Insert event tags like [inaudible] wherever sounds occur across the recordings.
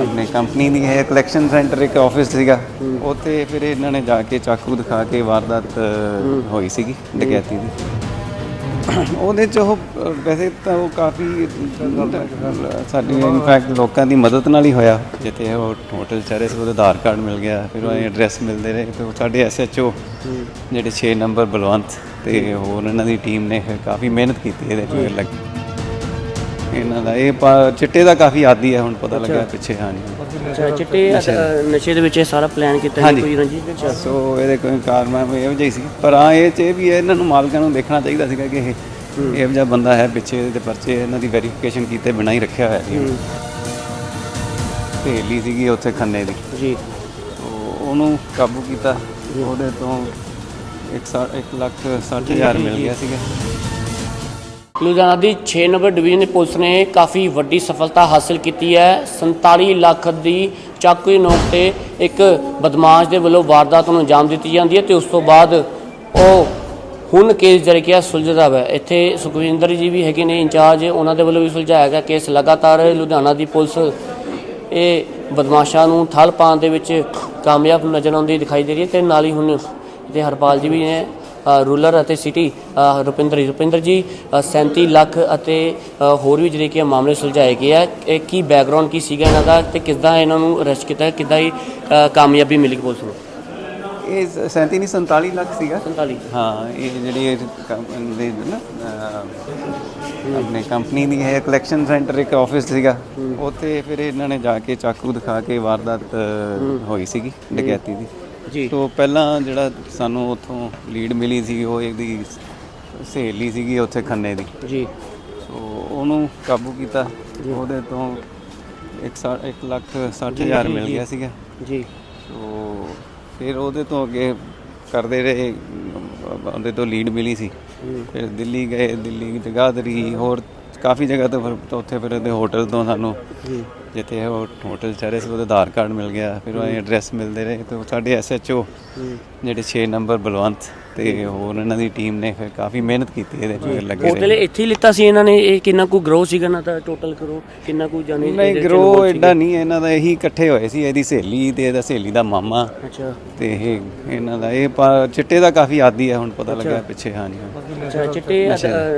ਆਪਣੀ ਕੰਪਨੀ ਦੀ ਹੈ collection centre ਇੱਕ ਆਫਿਸ ਸੀਗਾ। ਉੱਥੇ ਫਿਰ ਇਹਨਾਂ ਨੇ ਜਾ ਕੇ ਚਾਕੂ ਦਿਖਾ ਕੇ ਵਾਰਦਾਤ ਹੋਈ ਸੀਗੀ ਡਕੈਤੀ ਦੀ। ਉਹਦੇ ਚ ਉਹ ਵੈਸੇ ਤਾਂ ਉਹ ਕਾਫੀ ਸਾਡੀ ਇਨਫੈਕਟ ਲੋਕਾਂ ਦੀ ਮਦਦ ਨਾਲ ਹੀ ਹੋਇਆ। ਜਿੱਥੇ ਉਹ ਹੋਟਲ ਚਾਰੇ ਸੀ ਉਹਦਾ ਆਧਾਰ ਕਾਰਡ ਮਿਲ ਗਿਆ ਫਿਰ ਉਹ ਐਡਰੈਸ ਮਿਲਦੇ ਰਹੇ। ਤੇ ਉਹ ਸਾਡੇ ਐਸਐਚਓ ਜਿਹੜੇ 6 ਨੰਬਰ ਬਲਵੰਤ ਤੇ ਹੋਰ ਇਹਨਾਂ ਦੀ ਟੀਮ ਨੇ ਫਿਰ ਕਾਫੀ ਮਿਹਨਤ ਕੀਤੀ ਇਹਦੇ ਚ ਲੱਗ ਇਹਨਾਂ ਦਾ। ਇਹ ਪਾ- ਚਿੱਟੇ ਦਾ ਕਾਫੀ ਆਦੀ ਹੈ ਹੁਣ ਪਤਾ ਲੱਗਾ ਪਿੱਛੇ ਹਾਂਜੀ। ਅੱਛਾ ਚਿੱਟੇ ਅ, ਨਸ਼ੇ ਦੇ ਵਿੱਚ ਇਹ ਸਾਰਾ ਪਲਾਨ ਕੀਤਾ ਸੀ ਹਾਂਜੀ। ਕੋਈ ਰੰਜਿਸ਼ ਦੇ ਵਿੱਚ? ਸੋ ਇਹਦੇ ਕੋਈ ਕਾਰਨ ਇਹੋ ਜਿਹੀ ਸੀ। ਪਰ ਹਾਂ ਇਹ ਚ ਇਹ ਵੀ ਹੈ, ਇਹਨਾਂ ਨੂੰ ਮਾਲਕਾਂ ਨੂੰ ਦੇਖਣਾ ਚਾਹੀਦਾ ਸੀਗਾ ਕਿ ਇਹ ਇਹੋ ਜਿਹਾ ਬੰਦਾ ਹੈ ਪਿੱਛੇ ਇਹਦੇ ਪਰਚੇ ਇਹਨਾਂ ਦੀ ਵੈਰੀਫਿਕੇਸ਼ਨ ਕੀਤੇ ਬਿਨਾਂ ਹੀ ਰੱਖਿਆ ਹੋਇਆ ਸੀ। ਸਹੇਲੀ ਸੀਗੀ ਉੱਥੇ ਖੰਨੇ ਦੀ। ਜੀ। ਉਹਨੂੰ ਕਾਬੂ ਕੀਤਾ। ਉਹਦੇ ਤੋਂ 1 ਲੱਖ 60 ਹਜ਼ਾਰ ਮਿਲ ਗਿਆ ਸੀਗਾ। ਲੁਧਿਆਣਾ ਦੀ 6 ਨੰਬਰ ਡਿਵੀਜ਼ਨ ਦੀ ਪੁਲਿਸ ਨੇ ਕਾਫੀ ਵੱਡੀ ਸਫਲਤਾ ਹਾਸਲ ਕੀਤੀ ਹੈ। 47 ਲੱਖ ਦੀ ਚਾਕੂ ਦੀ ਨੋਕ ਤੇ ਇੱਕ ਬਦਮਾਸ਼ ਦੇ ਵੱਲੋਂ ਵਾਰਦਾਤ ਨੂੰ ਅੰਜਾਮ ਦਿੱਤੀ ਜਾਂਦੀ ਹੈ ਤੇ ਉਸ ਤੋਂ ਬਾਅਦ ਉਹ ਹੁਣ ਕੇਸ ਜਿਹੜਾ ਕਿ ਸੁਲਝਦਾ ਹੈ। ਇੱਥੇ ਸੁਖਵਿੰਦਰ ਜੀ ਵੀ ਹੈਗੇ ਨੇ ਇੰਚਾਰਜ, ਉਹਨਾਂ ਦੇ ਵੱਲੋਂ ਵੀ ਸੁਲਝਾਇਆ ਗਿਆ ਕੇਸ। ਲਗਾਤਾਰ ਲੁਧਿਆਣਾ ਦੀ ਪੁਲਿਸ ਇਹ ਬਦਮਾਸ਼ਾਂ ਨੂੰ ਠੱਲ ਪਾਉਣ ਦੇ ਵਿੱਚ ਕਾਮਯਾਬ ਨਜ਼ਰ ਆਉਂਦੀ ਦਿਖਾਈ ਦੇ ਰਹੀ ਹੈ ਤੇ ਨਾਲ ਹੀ ਹੁਣ ਤੇ ਹਰਪਾਲ ਜੀ ਵੀ ਨੇ ਰੂਲਰ ਅਤੇ ਸਿਟੀ ਰੁਪਿੰਦਰ ਰੁਪਿੰਦਰ ਜੀ ਅ, 37 ਲੱਖ ਅਤੇ ਹੋਰ ਵੀ ਜਿਹੜੇ ਕਿ ਮਾਮਲੇ ਸੁਲਝਾਏ ਗਏ ਆ। ਇਹ ਕੀ ਬੈਕਗ੍ਰਾਉਂਡ ਕੀ ਸੀਗਾ ਇਹਨਾਂ ਦਾ ਤੇ ਕਿੱਦਾਂ ਇਹਨਾਂ ਨੂੰ ਅਰੈਸਟ ਕੀਤਾ ਕਿੱਦਾਂ ਹੀ ਕਾਮਯਾਬੀ ਮਿਲੀ ਪੁਲਿਸ ਨੂੰ? ਇਹ 37 ਨਹੀਂ 47 ਲੱਖ ਸੀਗਾ। 47 ਹਾਂ ਇਹ ਜਿਹੜੀ ਇਹ ਦੇ ਨਾ ਅਹ, ਆਪਣੀ ਕੰਪਨੀ ਦੀ ਹੈ ਕਲੈਕਸ਼ਨ ਸੈਂਟਰ ਇੱਕ ਆਫਿਸ ਸੀਗਾ। ਉੱਥੇ ਫਿਰ ਇਹਨਾਂ ਨੇ ਜਾ ਕੇ ਚਾਕੂ ਦਿਖਾ ਕੇ ਵਾਰਦਾਤ ਹੋਈ ਸੀਗੀ ਡਕੈਤੀ ਦੀ। ਜੀ। ਤੋਂ ਪਹਿਲਾਂ ਜਿਹੜਾ ਸਾਨੂੰ ਉੱਥੋਂ ਲੀਡ ਮਿਲੀ ਸੀ ਉਹ ਇਹਦੀ ਸਹੇਲੀ ਸੀਗੀ ਉੱਥੇ ਖੰਨੇ ਦੀ। ਜੀ। ਸੋ ਉਹਨੂੰ ਕਾਬੂ ਕੀਤਾ। ਉਹਦੇ ਤੋਂ 1 ਲੱਖ 60 ਹਜ਼ਾਰ ਮਿਲ ਗਿਆ ਸੀਗਾ। ਜੀ। ਸੋ ਫਿਰ ਉਹਦੇ ਤੋਂ ਅੱਗੇ ਕਰਦੇ ਰਹੇ ਉਹਦੇ ਤੋਂ ਲੀਡ ਮਿਲੀ ਸੀ। ਫਿਰ ਦਿੱਲੀ ਗਏ ਦਿੱਲੀ ਜਗਾਦਰੀ ਹੋਰ ਕਾਫੀ ਜਗ੍ਹਾ ਤੋਂ ਫਿਰ ਤੋਂ ਉੱਥੇ ਫਿਰ ਉਹਦੇ ਹੋਟਲ ਤੋਂ ਸਾਨੂੰ ਜੀ। ਜਿੱਥੇ ਉਹ ਹੋਟਲ ਚਾਰੇ ਸੀ ਉਹਦਾ ਆਧਾਰ ਕਾਰਡ ਮਿਲ ਗਿਆ ਫਿਰ ਉਹ ਐਡਰੈਸ ਮਿਲਦੇ ਰਹੇ ਤੇ ਸਾਡੇ ਐਸਐਚਓ ਜਿਹੜੇ 6 ਨੰਬਰ ਬਲਵੰਤ ਤੇ ਹੋਰ ਇਹਨਾਂ ਦੀ ਟੀਮ ਨੇ ਫਿਰ ਕਾਫੀ ਮਿਹਨਤ ਕੀਤੀ ਇਹਦੇ ਚ ਲੱਗੇ ਹੋਟਲ ਰਹੇ। ਇੱਥੇ ਹੀ ਲਿੱਤਾ ਸੀ ਇਹਨਾਂ ਨੇ ਇਹ ਕਿੰਨਾ ਕੁ ਗਰੋ ਸੀਗਾ ਨਾ ਤਾਂ ਟੋਟਲ ਕਰੋ ਕਿੰਨਾ ਕੁ ਜਾਣੇ ਨਹੀਂ ਗਰੋ? ਐਡਾ ਨਹੀਂ ਇਹਨਾਂ ਦਾ ਇਹੀ ਇਕੱਠੇ ਹੋਏ ਸੀ ਇਹਦੀ ਸਹੇਲੀ ਤੇ ਇਹਦਾ ਸਹੇਲੀ ਦਾ ਮਾਮਾ ਅੱਛਾ। ਤੇ ਇਹ ਇਹਨਾਂ ਦਾ ਇਹ ਚਿੱਟੇ ਦਾ ਕਾਫੀ ਆਦੀ ਹੈ ਹੁਣ ਪਤਾ ਲੱਗਾ ਪਿੱਛੇ ਹਾਂਜੀ ਅੱਛਾ ਚਿੱਟੇ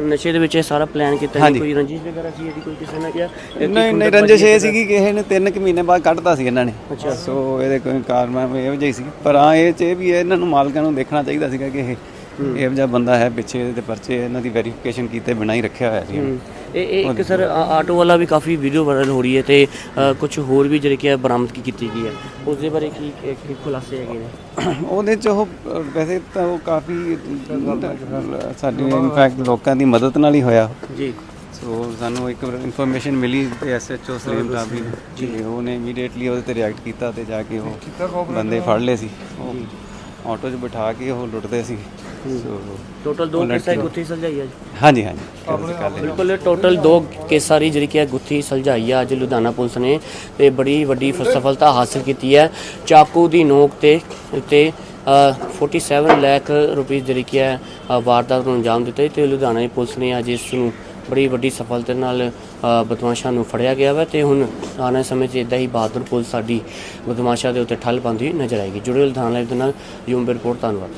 ਨਸ਼ੇ ਦੇ ਵਿੱਚ ਇਹ ਸਾਰਾ ਪਲਾਨ ਕੀਤਾ ਸੀ। ਕੋਈ ਰੰਜਿਸ਼ ਵਗੈਰਾ ਸੀ ਇਹਦੀ ਕੋਈ ਕਿਸੇ ਨੇ ਕਿਹਾ ਨਹੀਂ ਨਹੀਂ ਰੰਜਿਸ਼ ਇਹ ਸੀਗੀ? ਕਿ ਇਹਨੇ ਤਿੰਨ ਕੁ ਮਹੀਨੇ ਬਾਅਦ ਕੱਢਤਾ ਸੀ ਇਹਨਾਂ ਨੇ। ਅੱਛਾ। ਸੋ ਇਹਦੇ ਕੋਈ ਕਾਰਨ ਇਹੋ ਜਿਹੀ ਸੀ। ਪਰ ਹਾਂ ਇਹ ਚ ਇਹ ਵੀ ਇਹਨਾਂ ਨੂੰ ਮਾਲਕਾਂ ਨੂੰ ਦੇਖਣਾ ਚਾਹੀਦਾ ਸੀਗਾ ਕਿ ਇਹ। ਇਹੋ ਜਿਹਾ ਬੰਦਾ ਹੈ ਪਿੱਛੇ ਇਹਦੇ ਪਰਚੇ ਇਹਨਾਂ ਦੀ ਵੈਰੀਫਿਕੇਸ਼ਨ ਕੀਤੇ ਬਿਨਾਂ ਹੀ ਰੱਖਿਆ ਹੋਇਆ ਸੀ। ਇਹ ਇਹ ਇੱਕ ਸਰ ਆਟੋ ਵਾਲਾ ਵੀ ਕਾਫੀ ਵੀਡੀਓ ਵਾਇਰਲ ਹੋ ਰਹੀ ਹੈ ਤੇ ਕੁਝ ਹੋਰ ਵੀ ਜਿਹੜੇ ਕਿ ਆ ਬਰਾਮਦਗੀ ਕੀਤੀ ਗਈ ਹੈ। ਉਸ ਦੇ ਬਾਰੇ ਕੀ ਕੀ- ਖੁਲਾਸੇ ਹੈਗੇ ਨੇ? [coughs] ਉਹਦੇ ਚ ਉਹ ਵੈਸੇ ਤਾਂ ਉਹ ਕਾਫੀ ਸਾਡੀ ਇਨਫੈਕਟ ਲੋਕਾਂ ਦੀ ਮਦਦ ਨਾਲ ਹੀ ਹੋਇਆ। ਜੀ। ਸੋ ਸਾਨੂੰ ਇੱਕ ਇਨਫੋਰਮੇਸ਼ਨ ਮਿਲੀ ਤੇ ਐਸਐਚਓ ਸਲੀਮ ਰਾਬੀ ਜੀ। ਉਹਨੇ ਇਮੀਡੀਏਟਲੀ ਉਹਦੇ ਤੇ ਰਿਐਕਟ ਕੀਤਾ ਤੇ ਜਾ ਕੇ ਉਹ ਬੰਦੇ ਫੜ ਲਏ ਸੀ। ਉਹ ਆਟੋ 'ਚ ਬਿਠਾ ਕੇ ਉਹ ਲੁੱਟਦੇ ਸੀ। ਸੋ ਟੋਟਲ ਦੋ ਕੇਸਾਂ ਦੀ ਗੁੱਥੀ ਸੁਲਝਾਈ ਹੈ ਜੀ? ਹਾਂਜੀ ਹਾਂਜੀ। ਕਰ ਲਿਆ। ਬਿਲਕੁਲ ਟੋਟਲ ਦੋ ਕੇਸਾਂ ਦੀ ਜਿਹੜੀ ਕਿ ਹੈ ਗੁੱਥੀ ਸੁਲਝਾਈ ਆ। ਅੱਜ ਲੁਧਿਆਣਾ ਪੁਲਿਸ ਨੇ ਤੇ ਬੜੀ ਵੱਡੀ ਫ- ਸਫਲਤਾ ਹਾਸਲ ਕੀਤੀ ਹੈ। ਚਾਕੂ ਦੀ ਨੋਕ ਤੇ ਤੇ ਅ, 47 ਲੱਖ ਰੁਪਏ ਜਿਹੜੀ ਕਿ ਹੈ ਅ, ਵਾਰਦਾਤ ਨੂੰ ਅੰਜਾਮ ਦਿੱਤਾ ਤੇ ਲੁਧਿਆਣਾ ਦੀ ਪੁਲਿਸ ਨੇ ਅੱਜ ਇਸ ਨੂੰ ਬੜੀ ਵੱਡੀ ਸਫਲਤਾ ਨਾਲ ਬਦਮਾਸ਼ਾਂ ਨੂੰ ਫੜਿਆ ਗਿਆ ਵਾ ਤੇ ਹੁਣ ਆਉਣ ਵਾਲੇ ਸਮੇਂ 'ਚ ਇਦਾਂ ਹੀ ਬਹਾਦਰ ਪੁਲਿਸ ਸਾਡੀ ਬਦਮਾਸ਼ਾਂ ਦੇ ਉੱਤੇ ਠੱਲ ਪਾਉਂਦੀ ਨਜ਼ਰ ਆਏਗੀ। ਜੁੜੇ ਲੁਧਿਆਣਾ ਲਾਈਵ ਦੇ ਨਾਲ, ਯੂਮ ਰਿਪੋਰਟ ਧੰਨਵਾਦ।